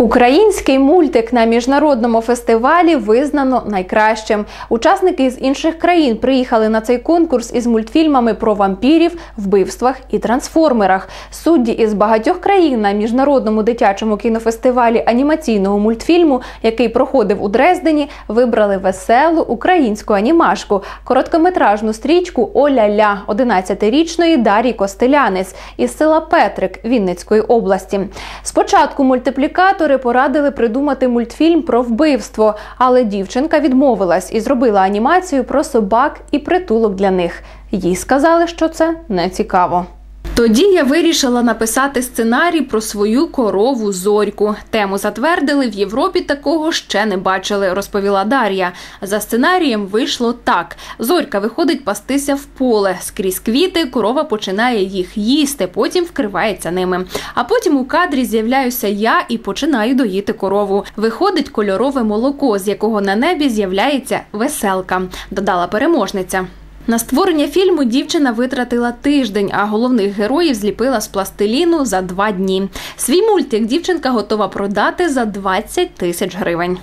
Український мультик на міжнародному фестивалі визнано найкращим. Учасники з інших країн приїхали на цей конкурс із мультфільмами про вампірів, вбивствах і трансформерах. Судді із багатьох країн на міжнародному дитячому кінофестивалі анімаційного мультфільму, який проходив у Дрездені, вибрали веселу українську анімашку, короткометражну стрічку Оля-ля 11-річної Дарії Костелянець із села Петрик Вінницької області. Спочатку мультиплікатори порадили придумати мультфільм про вбивство, але дівчинка відмовилась і зробила анімацію про собак і притулок для них. Їй сказали, що це не цікаво. Тоді я вирішила написати сценарій про свою корову зорьку. Тему затвердили в Європі. Такого ще не бачили, розповіла Дар'я. За сценарієм вийшло так: зорька виходить пастися в поле скрізь квіти. Корова починає їх їсти, потім вкривається ними. А потім у кадрі з'являюся я і починаю доїти корову. Виходить кольорове молоко, з якого на небі з'являється веселка. Додала переможниця. На створення фільму дівчина витратила тиждень, а головних героїв зліпила з пластиліну за два дні. Свій мультик дівчинка готова продати за 20 тисяч гривень.